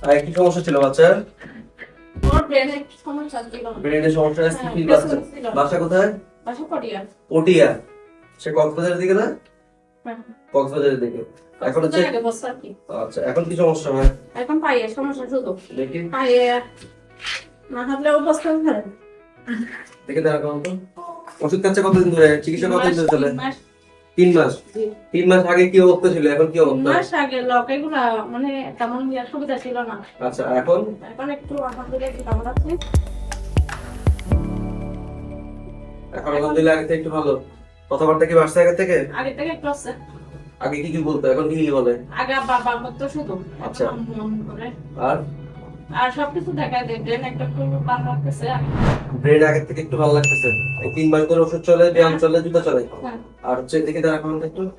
আর কি সমস্যা ছিল বাচ্চার? ওর ব্রেনে সমস্যা ছিল ব্রেনের সমস্যা আছে হ্যাঁ, কি বাচ্চা? বাসা কোথায়? বাসা পটিয়া। পটিয়া। সে কক্সবাজারের দিকে না? হ্যাঁ। কক্সবাজারের দিকে। এখন হচ্ছে। আচ্ছা এখন কি সমস্যা হয়? এখন পায়ে সমস্যা শুধু। দেখি। পায়ে না হাঁটলে অবস্থা খারাপ দেখে করুন তো ওষুধ খাচ্ছে কতদিন ধরে? চিকিৎসা কতদিন ধরে চলে? তিন মাস। তিন। মাস আগে কি অবস্থা ছিল? এখন কি অবস্থা? মাস আগে লক এগুলা মানে তেমন ইয়া সুবিধা ছিল না। আচ্ছা এখন? এখন একটু আলহামদুলিল্লাহ কেমন আছে। এখন আলহামদুলিল্লাহ আগে থেকে একটু ভালো। কথাবার্তা কি বাড়ছে আগে থেকে? আগে থেকে একটু আছে। আগে কি কি বলতো? এখন কি বলে? আগে বাবা করতো শুধু। আচ্ছা। আর? আর সবকিছু দেখা যায় একটা একটু ভালো লাগতেছে। ব্রেন আগের থেকে একটু ভালো লাগতেছে। এই তিন ওষুধ চলে ব্যায়াম চলে জুতা চলে। হ্যাঁ। আর হচ্ছে দেখে দেখা করুন একটু।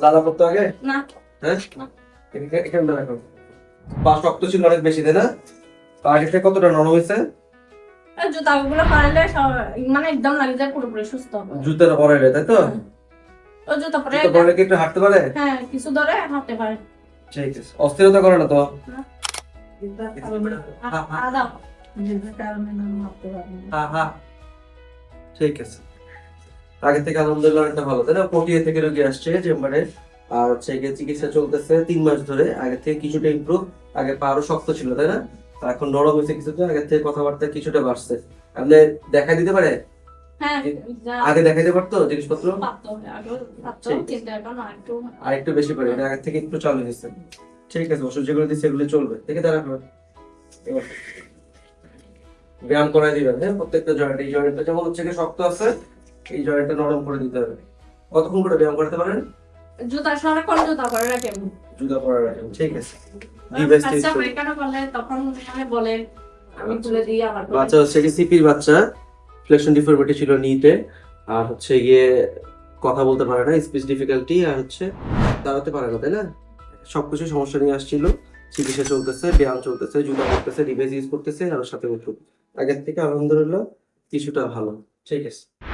লালা করতো আগে? না। হ্যাঁ? না। এখানে- এখানে দেখা পা শক্ত ছিল অনেক বেশি তাই না? পা আগে থেকে কতটা নরম হয়েছে? জুতাগুলো মানে একদম লাগে যায় পুরোপুরি সুস্থ জুতাটা পরে তাই তো? ও জুতা পরে জুতা পরে কি একটু হাঁটতে পারে? হ্যাঁ কিছু ধরে হাঁটতে পারে। ঠিক আছে। অস্থিরতা করে না তো হ্যাঁ হ্যাঁ ঠিক আছে। আগে থেকে আলহামদুলিল্লাহ অনেকটা ভালো। তাই না পটিয়া থেকে রোগী আসছে? চেম্বারে আর হচ্ছে চিকিৎসা চলতেছে তিন মাস ধরে। আগে থেকে কিছুটা ইমপ্রুভ আগে পা আরও শক্ত ছিল তাই না? এখন নরম হয়েছে কিছুটা আগে থেকে কথাবার্তা কিছুটা বাড়ছে। আপনি দেখা দিতে পারে? হ্যাঁ আগে দেখাইতে পারতো জিনিসপত্র? আর একটু বেশি পারে এটা আগে থেকে একটু চালু হয়েছে। ঠিক আছে ওষুধ যেগুলো দিচ্ছে এগুলো চলবে। দেখে তারা ব্যায়াম করাই দিবেন হ্যাঁ? প্রত্যেকটা জয়েন্ট এই জয়েন্টটা যেমন হচ্ছে কি শক্ত আছে এই জয়েন্টটা নরম করে দিতে হবে। কতক্ষণ করে ব্যায়াম করতে পারেন? জুতা সারাক্ষণ জুতা পরে রাখে জুতা পরে রাখেন ঠিক আছে। ডিভাইস বাচ্চা পায়খানা করলে তখন মানে বলে আমি তুলে দিই আবার বাচ্চা হচ্ছে কি সিপির বাচ্চা ফ্লেকশন ডিফর্মিটি ছিল নিতে। আর হচ্ছে গিয়ে কথা বলতে পারে না স্পিচ ডিফিকাল্টি আর হচ্ছে দাঁড়াতে পারে না তাই না? সবকিছু সমস্যা নিয়ে আসছিল। চিকিৎসা চলতেছে, ব্যায়াম চলতেছে, জুতা করতেছে রিভাইজ ইউজ করতেছে, আর সাথে আগের থেকে আলহামদুলিল্লাহ, কিছুটা ভালো। ঠিক আছে।